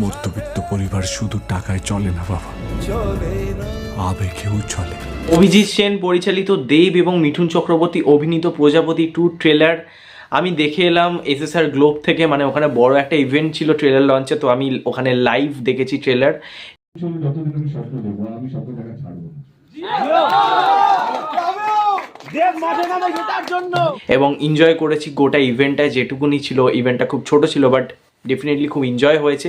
মধ্যবিত্ত পরিবার শুধু টাকায় চলে না বাবা। আবেগেও চলে। অভিজিৎ সেন পরিচালিত দেব এবং মিঠুন চক্রবর্তী অভিনীত প্রজাপতি টু ট্রেলার আমি দেখে এলাম এসএসআর গ্লোব থেকে মানে ওখানে বড় একটা ইভেন্ট ছিল ট্রেলার লঞ্চে তো আমি ওখানে লাইভ দেখেছি ট্রেলার এবং এনজয় করেছি গোটা ইভেন্টটা যেটুকুনি ছিল ইভেন্টটা খুব ছোট ছিল বাট ডেফিনেটলি খুব এনজয় হয়েছে।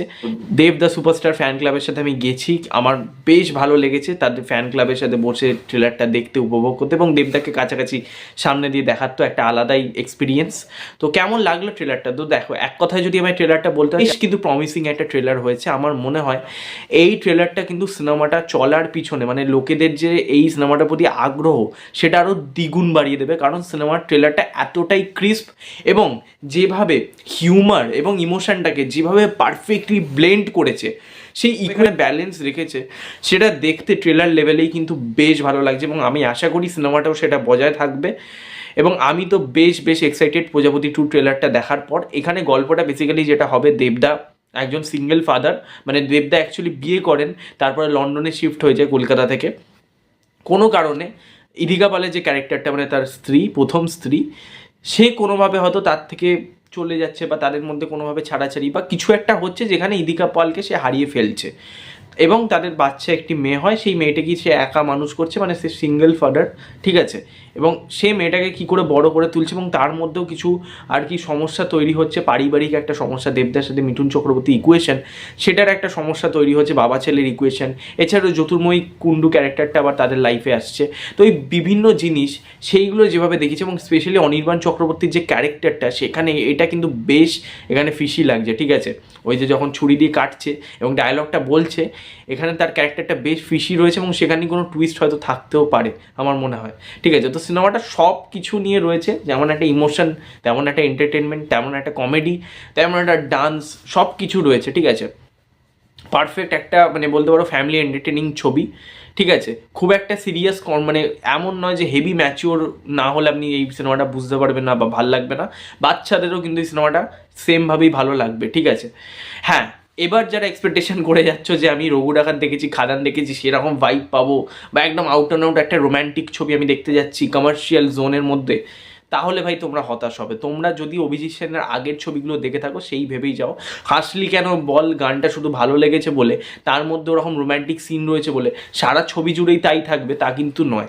দেব দ্য সুপারস্টার ফ্যান ক্লাবের সাথে আমি গেছি। আমার বেশ ভালো লেগেছে। তাদের ফ্যান ক্লাবের সাথে বসে ট্রেলারটা দেখতে, উপভোগ করতে এবং দেবদাকে কাছাকাছি সামনে দিয়ে দেখার তো একটা আলাদাই এক্সপিরিয়েন্স তো কেমন লাগল ট্রেলারটা তো দেখো, এক কথায় যদি আমি ট্রেলারটা বলতে বেশ কিন্তু প্রমিসিং একটা ট্রেলার হয়েছে। আমার মনে হয় এই ট্রেলারটা কিন্তু সিনেমাটা চলার পিছনে মানে লোকেদের যে এই সিনেমাটার প্রতি আগ্রহ, সেটা আরও দ্বিগুণ বাড়িয়ে দেবে। কারণ সিনেমার ট্রেলারটা এতটাই ক্রিস্প এবং যেভাবে হিউমার এবং ইমোশনটাকে যেভাবে পারফেক্টলি ব্লেন্ড করেছে, সেই ইকুয়াল ব্যালেন্স রেখেছে, সেটা দেখতে ট্রেলার লেভেলেই কিন্তু বেশ ভালো লাগছে এবং আমি আশা করি সিনেমাটাও সেটা বজায় থাকবে। এবং আমি তো বেশ বেশ এক্সাইটেড প্রজাপতি টু ট্রেলারটা দেখার পর, এখানে গল্পটা বেসিক্যালি যেটা হবে, দেবদা একজন সিঙ্গেল ফাদার মানে দেবদা অ্যাকচুয়ালি বিয়ে করেন, তারপরে লন্ডনে শিফট হয়ে যায় কলকাতা থেকে। কোনো কারণে ইদিকা পালের যে ক্যারেক্টারটা মানে তার স্ত্রী, প্রথম স্ত্রী, সে কোনোভাবে হয়তো তার থেকে চলে যাচ্ছে বা তাদের মধ্যে কোনোভাবে ছাড়াছাড়ি বা কিছু একটা হচ্ছে যেখানে ইদিকা পালকে সে হারিয়ে ফেলছে। এবং তাদের বাচ্চা একটি মেয়ে হয়, সেই মেয়েটাকে সে একা মানুষ করছে? মানে সে সিঙ্গেল ফাদার ঠিক আছে? এবং সে মেয়েটাকে কি করে বড় করে তুলছে এবং তার মধ্যেও কিছু আর কি সমস্যা তৈরি হচ্ছে? পারিবারিক একটা সমস্যা, দেবদার সাথে মিঠুন চক্রবর্তী ইকুয়েশন সেটার একটা সমস্যা তৈরি হচ্ছে বাবা ছেলের ইকুয়েশন এছাড়াও জ্যোতির্ময়ী কুণ্ডু ক্যারেক্টারটা আবার তাদের লাইফে আসছে। তো এই বিভিন্ন জিনিস সেইগুলো যেভাবে দেখেছি এবং স্পেশালি অনির্বাণ চক্রবর্তীর যে ক্যারেক্টারটা সেখানে এটা কিন্তু বেশ এখানে ফিশি লাগছে, ঠিক আছে? ওই যে যখন ছুরি দিয়ে কাটছে এবং ডায়লগটা বলছে এখানে তার ক্যারেক্টারটা বেশ ফিশি রয়েছে এবং সেখানে কোনো টুইস্ট হয়তো থাকতেও পারে, আমার মনে হয়। ঠিক আছে, তো সিনেমাটা সব কিছু নিয়ে রয়েছে, যেমন একটা ইমোশন তেমন একটা এন্টারটেনমেন্ট তেমন একটা কমেডি তেমন একটা ডান্স সব কিছু রয়েছে, ঠিক আছে। পারফেক্ট একটা মানে বলতে পারো ফ্যামিলি এন্টারটেনিং ছবি, ঠিক আছে। খুব একটা সিরিয়াস মানে এমন নয় যে হেভি ম্যাচিওর না হলে আপনি এই সিনেমাটা বুঝতে পারবেন না বা ভালো লাগবে না। বাচ্চাদেরও কিন্তু এই সিনেমাটা সেমভাবেই ভালো লাগবে, ঠিক আছে। হ্যাঁ এবার যারা এক্সপেকটেশন করে যাচ্ছ যে আমি রঘু ডাকাত দেখেছি, খাদান দেখেছি, সেরকম ভাইব পাবো বা একদম আউট অ্যান্ড আউট একটা রোম্যান্টিক ছবি আমি দেখতে যাচ্ছি কমার্শিয়াল জোনের মধ্যে, তাহলে ভাই তোমরা হতাশ হবে। তোমরা যদি অভিজিৎ সেনের আগের ছবিগুলো দেখে থাকো, সেই ভেবেই যাও। হাসলি কেন বল গানটা শুধু ভালো লেগেছে বলে, তার মধ্যে ওরকম রোম্যান্টিক সিন রয়েছে বলে, সারা ছবি জুড়েই তাই থাকবে, তা কিন্তু নয়।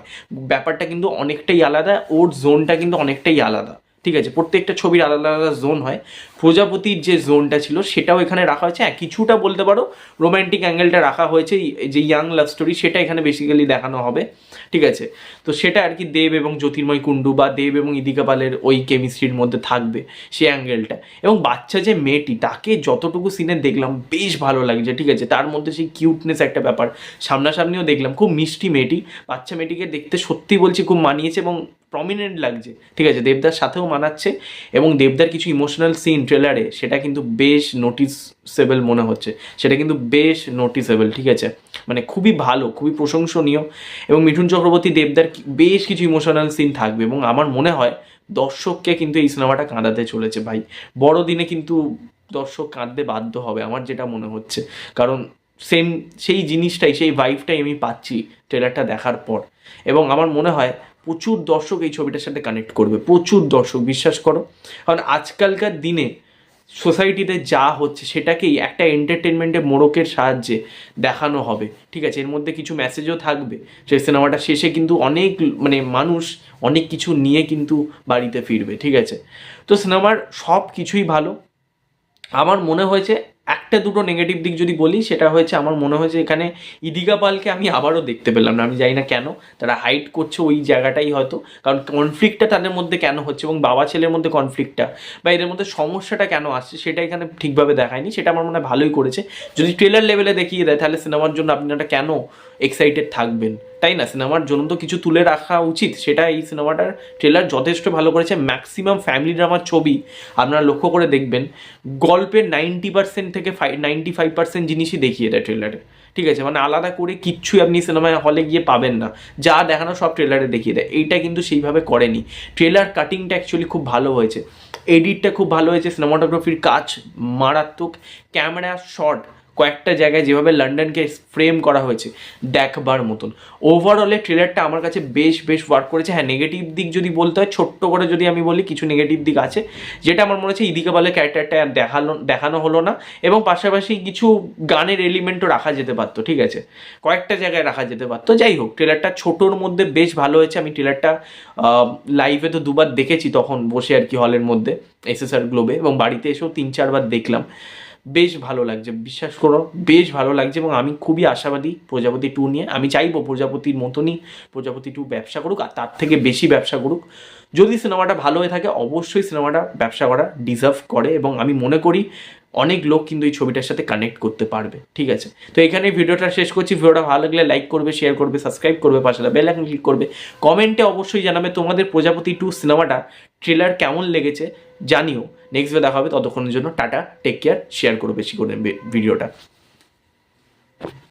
ব্যাপারটা কিন্তু অনেকটাই আলাদা, ওর জোনটা কিন্তু অনেকটাই আলাদা। ঠিক আছে? প্রত্যেকটা ছবির আলাদা আলাদা জোন হয়। প্রজাপতির যে জোনটা ছিল, সেটাও এখানে রাখা হয়েছে। হ্যাঁ কিছুটা বলতে পারো রোম্যান্টিক অ্যাঙ্গেলটা রাখা হয়েছে যে ইয়াং লাভ স্টোরি সেটা এখানে বেসিক্যালি দেখানো হবে। ঠিক আছে? তো সেটা আর কি দেব এবং জ্যোতির্ময় কুণ্ডু বা দেব এবং ইদিকা পালের ওই কেমিস্ট্রির মধ্যে থাকবে সেই অ্যাঙ্গেলটা এবং বাচ্চা যে মেয়েটি, তাকে যতটুকু সিনে দেখলাম, বেশ ভালো লাগছে। ঠিক আছে? তার মধ্যে সেই কিউটনেস একটা ব্যাপার। সামনাসামনিও দেখলাম, খুব মিষ্টি মেয়েটি। বাচ্চা মেয়েটিকে দেখতে সত্যি বলছি, খুব মানিয়েছে এবং প্রমিনেন্ট লাগছে। ঠিক আছে? দেবদার সাথেও মানাচ্ছে এবং দেবদার কিছু ইমোশনাল সিন ট্রেলারে সেটা কিন্তু বেশ নোটিসেবল মনে হচ্ছে। সেটা কিন্তু বেশ নোটিসেবল ঠিক আছে? মানে খুবই ভালো, খুবই প্রশংসনীয়। এবং মিঠুন চক্রবর্তী দেবদার বেশ কিছু ইমোশনাল সিন থাকবে। এবং আমার মনে হয় দর্শককে কিন্তু এই সিনেমাটা কাঁদাতে চলেছে ভাই। বড় দিনে কিন্তু দর্শক কাঁদতে বাধ্য হবে, আমার যেটা মনে হচ্ছে। কারণ সেম সেই জিনিসটাই, সেই ভাইবটাই আমি পাচ্ছি ট্রেলারটা দেখার পর। এবং আমার মনে হয় প্রচুর দর্শক এই ছবিটার সাথে কানেক্ট করবে, প্রচুর দর্শক, বিশ্বাস করো। কারণ আজকালকার দিনে সোসাইটিতে যা হচ্ছে সেটাকেই একটা এন্টারটেনমেন্টের মোড়কের সাহায্যে দেখানো হবে। ঠিক আছে, এর মধ্যে কিছু মেসেজও থাকবে। সেই সিনেমাটা শেষে কিন্তু অনেক মানে মানুষ অনেক কিছু নিয়ে কিন্তু বাড়িতে ফিরবে। ঠিক আছে, তো সিনেমার সব কিছুই ভালো। আমার মনে হয়েছে একটা দুটো নেগেটিভ দিক যদি বলি, সেটা হয়েছে আমার মনে হয়েছে এখানে ইদিকা পালকে আমি আবারও দেখতে পেলাম না, আমি জানি না কেন। তারা হাইট করছে ওই জায়গাটাই হয়তো, কারণ কনফ্লিক্টটা তাদের মধ্যে কেন হচ্ছে এবং বাবা ছেলের মধ্যে কনফ্লিক্টটা বা এদের মধ্যে সমস্যাটা কেন আসছে, সেটা এখানে ঠিকভাবে দেখায়নি, সেটা আমার মনে হয় ভালোই করেছে। যদি ট্রেলার লেভেলে দেখিয়ে দেয়, তাহলে সিনেমার জন্য আপনারা কেন এক্সাইটেড থাকবেন। তাই না? সিনেমার জন্য তো কিছু তুলে রাখা উচিত। সেটা এই সিনেমাটার ট্রেলার যথেষ্ট ভালো করেছে। ম্যাক্সিমাম ফ্যামিলি ড্রামার ছবি আপনারা লক্ষ্য করে দেখবেন। গল্পের নাইনটি পার্সেন্ট থেকে ফাইভ নাইনটি ফাইভ পার্সেন্ট জিনিসই দেখিয়ে দেয় ট্রেলারে ঠিক আছে? মানে আলাদা করে কিচ্ছুই আপনি সিনেমায় হলে গিয়ে পাবেন না। যা দেখানো সব ট্রেলারে দেখিয়ে দেয়। এইটা কিন্তু সেইভাবে করেনি। ট্রেলার কাটিংটা অ্যাকচুয়ালি খুব ভালো হয়েছে। এডিটটা খুব ভালো হয়েছে। সিনেমাটোগ্রাফির কাজ মারাত্মক। ক্যামেরা শট কয়েকটা জায়গায় যেভাবে লন্ডনকে ফ্রেম করা হয়েছে, দেখবার মতন। ওভারঅলে ট্রেলারটা আমার কাছে বেশ বেশ ওয়ার্ক করেছে। হ্যাঁ নেগেটিভ দিক যদি বলতে হয়, ছোট্ট করে যদি আমি বলি, কিছু নেগেটিভ দিক আছে। যেটা আমার মনে হচ্ছে ইদিকে বলে ক্যারেক্টারটা দেখানো দেখানো হলো না। এবং পাশাপাশি কিছু গানের এলিমেন্টও রাখা যেতে পারতো, ঠিক আছে? কয়েকটা জায়গায় রাখা যেতে পারতো। যাই হোক ট্রেলারটা ছোটোর মধ্যে বেশ ভালো হয়েছে। আমি ট্রেলারটা লাইভে তো দুবার দেখেছি তখন বসে আর কি হলের মধ্যে এসএসআর গ্লোবে এবং বাড়িতে এসেও তিন, চারবার দেখলাম। বেশ ভালো লাগছে, বিশ্বাস করো, বেশ ভালো লাগছে এবং আমি খুবই আশাবাদী প্রজাপতি টু নিয়ে। আমি চাইব প্রজাপতির মতনই প্রজাপতি টু ব্যবসা করুক আর তার থেকে বেশি ব্যবসা করুক। যদি সিনেমাটা ভালো হয়ে থাকে, অবশ্যই সিনেমাটা ব্যবসা করা ডিজার্ভ করে এবং আমি মনে করি অনেক লোক কিন্তু এই ছবিটার সাথে কানেক্ট করতে পারবে, ঠিক আছে? তো এখানে ভিডিওটা শেষ করছি, ভিডিওটা ভালো লাগলে লাইক করবে শেয়ার করবে সাবস্ক্রাইব করবে, পাশে বেল আইকন ক্লিক করবে। কমেন্টে অবশ্যই জানাবে তোমাদের প্রজাপতি টু সিনেমাটা ট্রেলার কেমন লেগেছে? জানিও। নেক্সট ভিডিও দেখা হবে, ততক্ষণের জন্য টাটা টেক কেয়ার শেয়ার করো বেশি করে ভিডিওটা